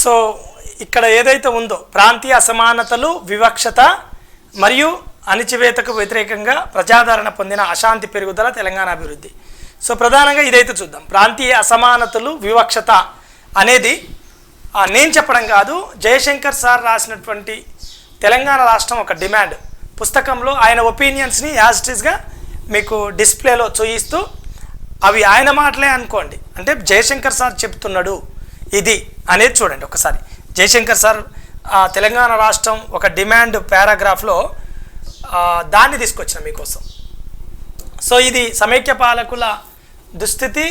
So ఇక్కడ ఏదైతే ఉందో ప్రాంతీయ అసమానతలు వివక్షత మరియు అణిచివేతకు వ్యతిరేకంగా ప్రజాదరణ పొందిన అశాంతి పెరుగుదల తెలంగాణ అభివృద్ధి. సో ప్రధానంగా ఇదైతే చూద్దాం. ప్రాంతీయ అసమానతలు వివక్షత అనేది నేను చెప్పడం కాదు జయశంకర్ సార్ రాసినటువంటి తెలంగాణ రాష్ట్రం ఒక డిమాండ్. పుస్తకంలో ఆయన ఒపీనియన్స్ని యాజ్ ఇట్ ఈస్గా మీకు డిస్ప్లేలో చూయిస్తూ అవి ఆయన మాటలే అనుకోండి. అంటే జయశంకర్ సార్ చెప్తున్నాడు ఇది. అనేది చూడండి ఒకసారి. జయశంకర్ సార్ ఆ, తెలంగాణ రాష్ట్రం ఒక డిమాండ్ పారాగ్రాఫ్లో దాన్ని తీసుకొచ్చిన మీకోసం. సో ఇది సమైక్య పాలకుల దుస్థితి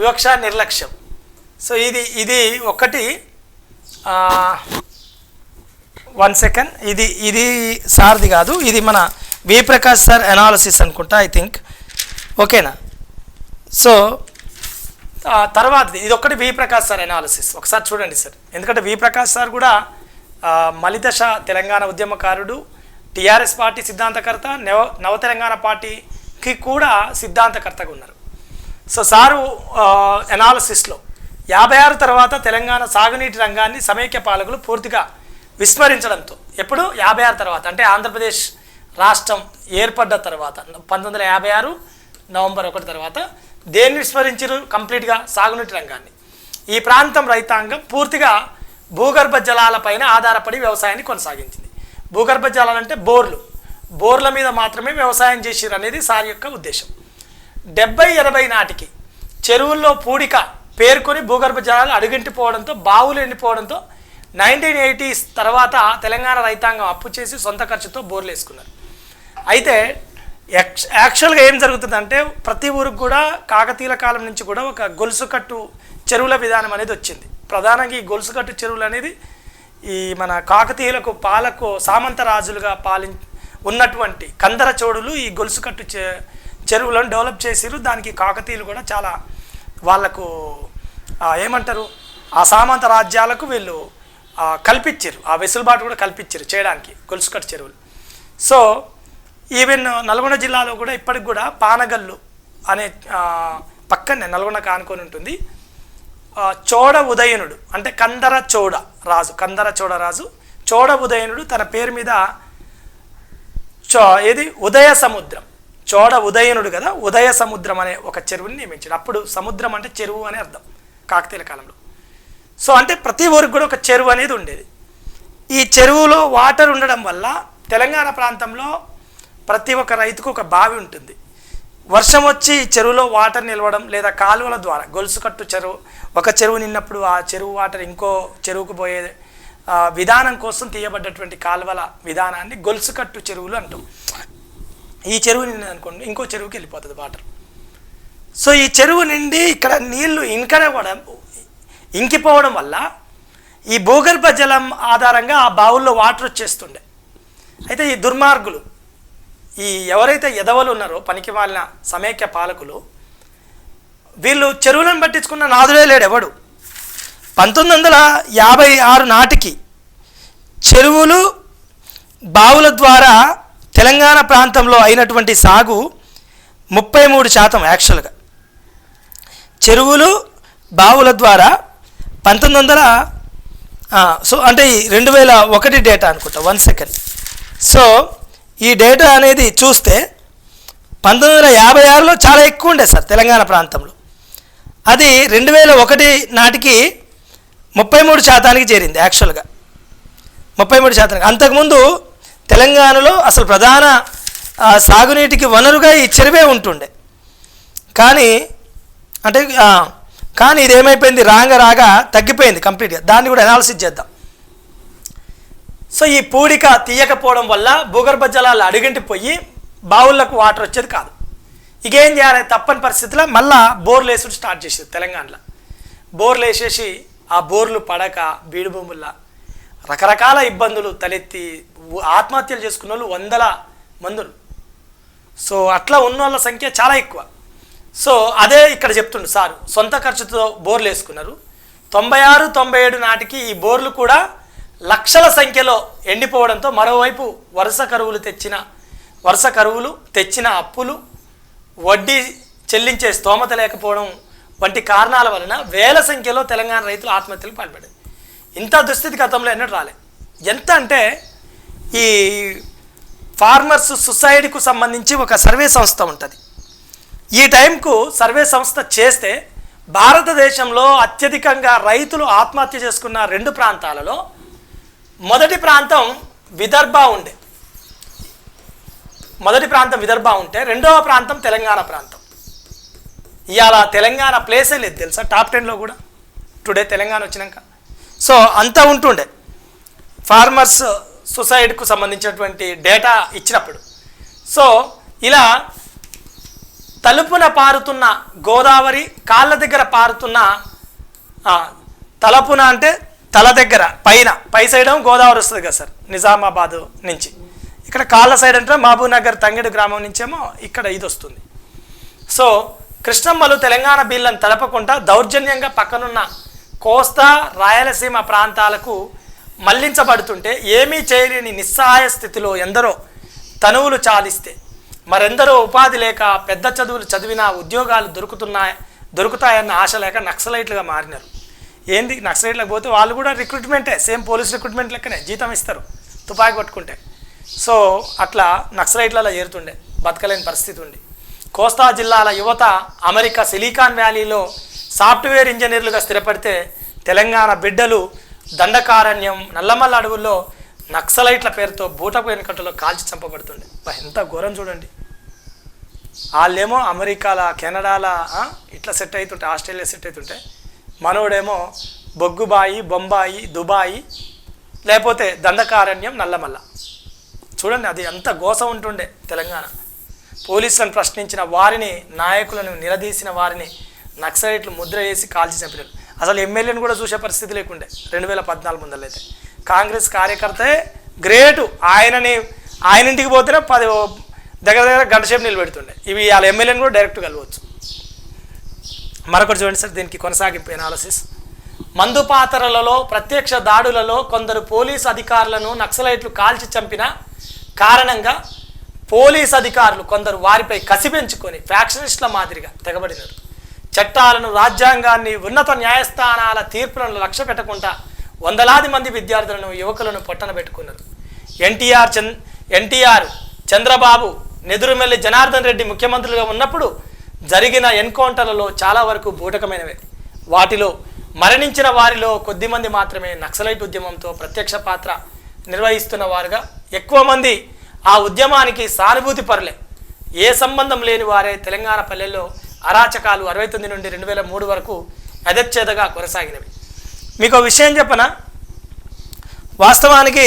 వివక్ష నిర్లక్ష్యం. సో ఇది ఇది ఒకటి వన్ సెకండ్. ఇది ఇది సార్ది కాదు ఇది మన వి ప్రకాష్ సార్ అనాలసిస్ అనుకుంటా ఐ థింక్. ఓకేనా? సో తర్వాతది. ఇది ఒక్కటి వి ప్రకాష్ సార్ అనాలిసిస్ ఒకసారి చూడండి సార్. ఎందుకంటే వి ప్రకాష్ సార్ కూడా మలిదశ తెలంగాణ ఉద్యమకారుడు టీఆర్ఎస్ పార్టీ సిద్ధాంతకర్త నవ నవ తెలంగాణ పార్టీకి కూడా సిద్ధాంతకర్తగా ఉన్నారు. సో సారు ఎనాలసిస్లో యాభై ఆరు తర్వాత తెలంగాణ సాగునీటి రంగాన్ని సమైక్య పాలకులు పూర్తిగా విస్మరించడంతో ఎప్పుడు? యాభై ఆరు తర్వాత. అంటే ఆంధ్రప్రదేశ్ రాష్ట్రం ఏర్పడ్డ తర్వాత పంతొమ్మిది వందల యాభై ఆరు నవంబర్ ఒకటి తర్వాత దేన్ని విస్మరించారు? కంప్లీట్గా సాగునీటి రంగాన్ని. ఈ ప్రాంతం రైతాంగం పూర్తిగా భూగర్భ జలాలపైన ఆధారపడి వ్యవసాయాన్ని కొనసాగించింది. భూగర్భ జలాలు అంటే బోర్లు. బోర్ల మీద మాత్రమే వ్యవసాయం చేసిరు అనేది సార్ యొక్క ఉద్దేశం. డెబ్బై ఎనభై నాటికి చెరువుల్లో పూడిక పేర్కొని భూగర్భ జలాలు అడుగంటిపోవడంతో బావులు ఎండిపోవడంతో నైన్టీన్ ఎయిటీస్ తర్వాత తెలంగాణ రైతాంగం అప్పు చేసి సొంత ఖర్చుతో బోర్లు వేసుకున్నారు అయితే యాక్చ్ యాక్చువల్గా ఏం జరుగుతుందంటే ప్రతి ఊరికి కూడా కాకతీయుల కాలం నుంచి కూడా ఒక గొలుసు కట్టు చెరువుల విధానం అనేది వచ్చింది. ప్రధానంగా ఈ గొలుసు కట్టు చెరువులు అనేది ఈ మన కాకతీయులకు పాలకు సామంత రాజులుగా పాలి ఉన్నటువంటి కందర చోడులు ఈ గొలుసు కట్టు చె చెరువులను డెవలప్ చేసిరు దానికి కాకతీయులు కూడా చాలా వాళ్ళకు ఏమంటారు? ఆ సామంత రాజ్యాలకు వీళ్ళు కల్పించారు ఆ వెసులుబాటు కూడా కల్పించారు చేయడానికి గొలుసు కట్టు చెరువులు. సో ఈవెన్ నల్గొండ జిల్లాలో కూడా ఇప్పటికి కూడా పానగల్లు అనే పక్కనే నల్గొండ కానుకొని ఉంటుంది. చోడ ఉదయనుడు అంటే కందర చోడ రాజు కందర చోడ రాజు చోడ ఉదయనుడు తన పేరు మీద చో ఏది? ఉదయ సముద్రం. చోడ ఉదయనుడు కదా ఉదయ సముద్రం అనే ఒక చెరువుని నియమించాడు. అప్పుడు సముద్రం అంటే చెరువు అని అర్థం కాకతీయుల కాలంలో. సో అంటే ప్రతి ఊరికి కూడా ఒక చెరువు అనేది ఉండేది. ఈ చెరువులో వాటర్ ఉండడం వల్ల తెలంగాణ ప్రాంతంలో ప్రతి ఒక్క రైతుకు ఒక బావి ఉంటుంది. వర్షం వచ్చి చెరువులో వాటర్ నిలవడం లేదా కాలువల ద్వారా గొలుసు కట్టు చెరువు ఒక చెరువు నిన్నప్పుడు ఆ చెరువు వాటర్ ఇంకో చెరువుకు పోయే విధానం కోసం తీయబడ్డటువంటి కాలువల విధానాన్ని గొలుసు కట్టు చెరువులు అంటాం. ఈ చెరువు నిండి అనుకోండి ఇంకో చెరువుకి వెళ్ళిపోతుంది వాటర్. సో ఈ చెరువు నిండి ఇక్కడ నీళ్ళు ఇంకనవ్వడం ఇంకిపోవడం వల్ల ఈ భూగర్భ జలం ఆధారంగా ఆ బావుల్లో వాటర్ వచ్చేస్తుండే. అయితే ఈ దుర్మార్గులు ఈ ఎవరైతే ఎదవలు ఉన్నారో పనికి మాలిన సమైక్య పాలకులు వీళ్ళు చెరువులను పట్టించుకున్న నాదుడే లేడు ఎవడు పంతొమ్మిది వందల యాభై ఆరు నాటికి చెరువులు బావుల ద్వారా తెలంగాణ ప్రాంతంలో అయినటువంటి సాగు ముప్పై మూడు శాతం యాక్చువల్గా. చెరువులు బావుల ద్వారా పంతొమ్మిది వందల సో అంటే ఈ రెండు వేల ఒకటి డేటా అనుకుంటా వన్ సెకండ్. సో ఈ డేటా అనేది చూస్తే పంతొమ్మిది వందల యాభై ఆరులో చాలా ఎక్కువ ఉండే సార్ తెలంగాణ ప్రాంతంలో. అది రెండు వేల ఒకటి నాటికి ముప్పై మూడు శాతానికి చేరింది యాక్చువల్గా. ముప్పై మూడు శాతానికి. అంతకుముందు తెలంగాణలో అసలు ప్రధాన సాగునీటికి వనరుగా ఈ చెరువే ఉంటుండే. కానీ అంటే కానీ ఇది ఏమైపోయింది రాగా రాగా తగ్గిపోయింది కంప్లీట్గా. దాన్ని కూడా అనాలిసిస్ చేద్దాం. సో ఈ పూడిక తీయకపోవడం వల్ల భూగర్భ జలాలు అడుగంటిపోయి బావులకు వాటర్ వచ్చేది కాదు. ఇక ఏం చేయాలి? తప్పని పరిస్థితిలో మళ్ళా బోర్లు వేసుడు స్టార్ట్ చేసేది తెలంగాణలో. బోర్లు వేసేసి ఆ బోర్లు పడక బీడు భూముల్లో రకరకాల ఇబ్బందులు తలెత్తి ఆత్మహత్యలు చేసుకున్న వాళ్ళు వందల మందులు. సో అట్లా ఉన్న వాళ్ళ సంఖ్య చాలా ఎక్కువ. సో అదే ఇక్కడ చెప్తుండు సారు సొంత ఖర్చుతో బోర్లు వేసుకున్నారు తొంభై ఆరు తొంభై ఏడు నాటికి ఈ బోర్లు కూడా లక్షల సంఖ్యలో ఎండిపోవడంతో మరోవైపు వరుస కరువులు తెచ్చిన వరుస కరువులు తెచ్చిన అప్పులు వడ్డీ చెల్లించే స్తోమత లేకపోవడం వంటి కారణాల వలన వేల సంఖ్యలో తెలంగాణ రైతులు ఆత్మహత్యలకు పాల్పడ్డారు. ఇంత దుస్థితి గతంలో ఎన్నడూ రాలే. ఎంత అంటే ఈ ఫార్మర్స్ సొసైటీకు సంబంధించి ఒక సర్వే సంస్థ ఉంటుంది. ఈ టైంకు సర్వే సంస్థ చేస్తే భారతదేశంలో అత్యధికంగా రైతులు ఆత్మహత్య చేసుకున్న రెండు ప్రాంతాలలో మొదటి ప్రాంతం విదర్భ ఉండే. మొదటి ప్రాంతం విదర్భ ఉంటే రెండవ ప్రాంతం తెలంగాణ ప్రాంతం. ఇవాళ తెలంగాణ ప్లేసే లేదు తెలుసా? టాప్ టెన్లో కూడా. టుడే తెలంగాణ వచ్చినాక. సో అంతా ఉంటుండే. ఫార్మర్స్ సొసైటీకు సంబంధించినటువంటి డేటా ఇచ్చినప్పుడు. సో ఇలా తలుపున పారుతున్న గోదావరి కాళ్ళ దగ్గర పారుతున్న తలపున అంటే తల దగ్గర పైన పై సైడ్ గోదావరి వస్తుంది కదా సార్ నిజామాబాద్ నుంచి. ఇక్కడ కాళ్ళ సైడ్ అంటే మహబూబ్ నగర్ తంగెడు గ్రామం నుంచేమో ఇక్కడ ఇది వస్తుంది. సో కృష్ణమ్మలు తెలంగాణ బిల్లను తలపకుండా దౌర్జన్యంగా పక్కనున్న కోస్తా రాయలసీమ ప్రాంతాలకు మళ్ళించబడుతుంటే ఏమీ చేయలేని నిస్సహాయ స్థితిలో ఎందరో తనువులు చాలిస్తే మరెందరో ఉపాధి లేక పెద్ద చదువులు చదివినా ఉద్యోగాలు దొరుకుతున్నాయి దొరుకుతాయన్న ఆశ లేక నక్సలైట్లుగా మారినారు. ఏంది? నక్సలైట్లకు పోతే వాళ్ళు కూడా రిక్రూట్మెంటే సేమ్ పోలీస్ రిక్రూట్మెంట్ లెక్కనే జీతం ఇస్తారు తుపాకి పట్టుకుంటే సో అట్లా నక్సలైట్లలో చేరుతుండే బతకలేని పరిస్థితి ఉండి. కోస్తా జిల్లాల యువత అమెరికా సిలికాన్ వ్యాలీలో సాఫ్ట్వేర్ ఇంజనీర్లుగా స్థిరపడితే తెలంగాణ బిడ్డలు దండకారణ్యం నల్లమల్ల అడవుల్లో నక్సలైట్ల పేరుతో బూటపు వెనుకట్లో కాల్చి చంపబడుతుండే. ఎంత ఘోరం చూడండి. వాళ్ళేమో అమెరికాల కెనడాల ఇట్లా సెట్ అవుతుంటే ఆస్ట్రేలియా సెట్ అవుతుంటే మనోడేమో బొగ్గుబాయి బొంబాయి దుబాయి లేకపోతే దండకారణ్యం నల్లమల్ల. చూడండి అది ఎంత గోస ఉంటుండే తెలంగాణ. పోలీసులను ప్రశ్నించిన వారిని నాయకులను నిలదీసిన వారిని నక్సలైట్లు ముద్ర వేసి కాల్చి చంపినారు అసలు ఎమ్మెల్యేని కూడా చూసే పరిస్థితి లేకుండే రెండు వేల పద్నాలుగు ముందలైతే కాంగ్రెస్ కార్యకర్తే గ్రేటు. ఆయనని ఆయన ఇంటికి పోతేనే పది దగ్గర దగ్గర గంట సేపు నిలబెడుతుండే. ఇవి వాళ్ళ ఎమ్మెల్యేని కూడా డైరెక్ట్ కలవచ్చు. మరొకటి చూడండి సార్ దీనికి కొనసాగింపు ఎనాలసిస్ మందుపాతరలలో ప్రత్యక్ష దాడులలో కొందరు పోలీస్ అధికారులను నక్సలైట్లు కాల్చి చంపిన కారణంగా పోలీస్ అధికారులు కొందరు వారిపై కసి పెంచుకొని ఫ్యాక్షనిస్టుల మాదిరిగా తెగబడినారు. చట్టాలను రాజ్యాంగాన్ని ఉన్నత న్యాయస్థానాల తీర్పులను లక్ష్య పెట్టకుండా వందలాది మంది విద్యార్థులను యువకులను పొట్టన పెట్టుకున్నారు. ఎన్టీఆర్ చంద్ ఎన్టీఆర్ చంద్రబాబు నెదురుమెల్లి జనార్దన్ రెడ్డి ముఖ్యమంత్రులుగా ఉన్నప్పుడు జరిగిన ఎన్కౌంటర్లలో చాలా వరకు బూటకమైనవే. వాటిలో మరణించిన వారిలో కొద్దిమంది మాత్రమే నక్సలైట్ ఉద్యమంతో ప్రత్యక్ష పాత్ర నిర్వహిస్తున్న వారుగా ఎక్కువ మంది ఆ ఉద్యమానికి సానుభూతి పరులే. ఏ సంబంధం లేని వారే తెలంగాణ పల్లెల్లో అరాచకాలు అరవై తొమ్మిది నుండి రెండు వేల మూడు వరకు యథచ్ఛేదగా కొనసాగినవి. మీకు విషయం చెప్పనా? వాస్తవానికి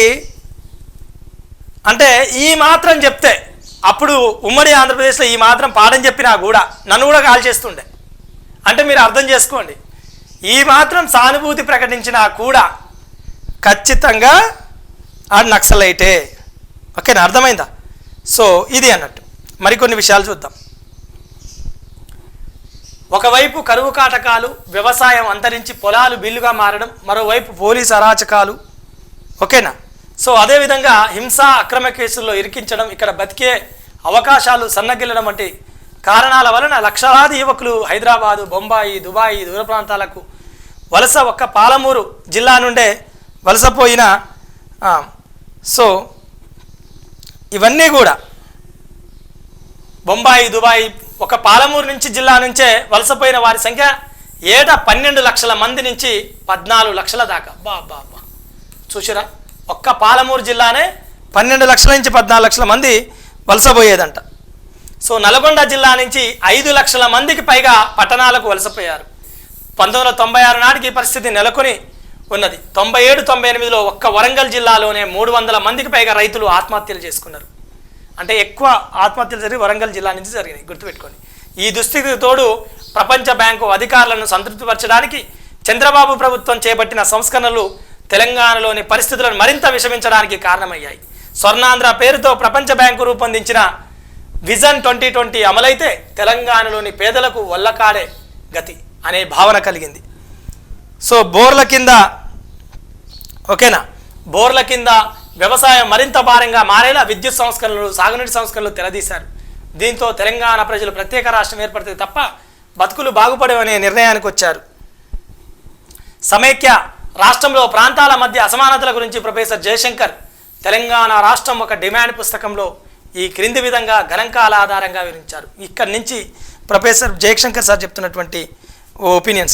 అంటే ఈ మాత్రం చెప్తే అప్పుడు ఉమ్మడి ఆంధ్రప్రదేశ్లో ఈ మాత్రం పాఠం చెప్పినా కూడా నన్ను కూడా కాల్ చేస్తుండే అంటే మీరు అర్థం చేసుకోండి. ఈ మాత్రం సానుభూతి ప్రకటించినా కూడా ఖచ్చితంగా ఆ నక్సలైటే. ఓకేనా? అర్థమైందా? సో ఇది అన్నట్టు. మరికొన్ని విషయాలు చూద్దాం. ఒకవైపు కరువు కాటకాలు వ్యవసాయం అంతరించి పొలాలు బిల్లుగా మారడం మరోవైపు పోలీసు అరాచకాలు. ఓకేనా? సో అదేవిధంగా హింస అక్రమ కేసుల్లో ఇరికించడం ఇక్కడ బతికే అవకాశాలు సన్నగిల్లడం వంటి కారణాల వలన లక్షలాది యువకులు హైదరాబాదు బొంబాయి దుబాయి దూర ప్రాంతాలకు వలస ఒక్క పాలమూరు జిల్లా నుండే వలసపోయిన సో ఇవన్నీ కూడా బొంబాయి దుబాయ్ ఒక పాలమూరు నుంచి జిల్లా నుంచే వలసపోయిన వారి సంఖ్య ఏటా పన్నెండు లక్షల మంది నుంచి పద్నాలుగు లక్షల దాకా. బా బా బా చూసిరా? ఒక్క పాలమూరు జిల్లానే పన్నెండు లక్షల నుంచి పద్నాలుగు లక్షల మంది వలసపోయేదంట సో నల్గొండ జిల్లా నుంచి ఐదు లక్షల మందికి పైగా పట్టణాలకు వలసపోయారు పంతొమ్మిది వందల తొంభై ఆరు నాటికి ఈ పరిస్థితి నెలకొని ఉన్నది. తొంభై ఏడు తొంభై ఎనిమిదిలో ఒక్క వరంగల్ జిల్లాలోనే మూడు వందల మందికి పైగా రైతులు ఆత్మహత్యలు చేసుకున్నారు. అంటే ఎక్కువ ఆత్మహత్యలు జరిగి వరంగల్ జిల్లా నుంచి జరిగినాయి గుర్తుపెట్టుకోండి. ఈ దుస్థితికి తోడు ప్రపంచ బ్యాంకు అధికారులను సంతృప్తిపరచడానికి చంద్రబాబు ప్రభుత్వం చేపట్టిన సంస్కరణలు తెలంగాణలోని పరిస్థితులను మరింత విషమించడానికి కారణమయ్యాయి. స్వర్ణాంధ్ర పేరుతో ప్రపంచ బ్యాంకు రూపొందించిన విజన్ ట్వంటీ ట్వంటీ అమలైతే తెలంగాణలోని పేదలకు వల్లకాడే గతి అనే భావన కలిగింది. సో బోర్ల కింద ఓకేనా? బోర్ల కింద వ్యవసాయం మరింత భారంగా మారేలా విద్యుత్ సంస్కరణలు సాగునీటి సంస్కరణలు తెరదీశారు. దీంతో తెలంగాణ ప్రజలు ప్రత్యేక రాష్ట్రం ఏర్పడితే తప్ప బతుకులు బాగుపడేవనే నిర్ణయానికి వచ్చారు. సమైక్య రాష్ట్రంలో ప్రాంతాల మధ్య అసమానతల గురించి ప్రొఫెసర్ జయశంకర్ తెలంగాణ రాష్ట్రం ఒక డిమాండ్ పుస్తకంలో ఈ క్రింది విధంగా గణాంకాల ఆధారంగా వివరించారు. ఇక్కడి నుంచి ప్రొఫెసర్ జయశంకర్ సార్ చెప్తున్నటువంటి ఒపీనియన్ సార్.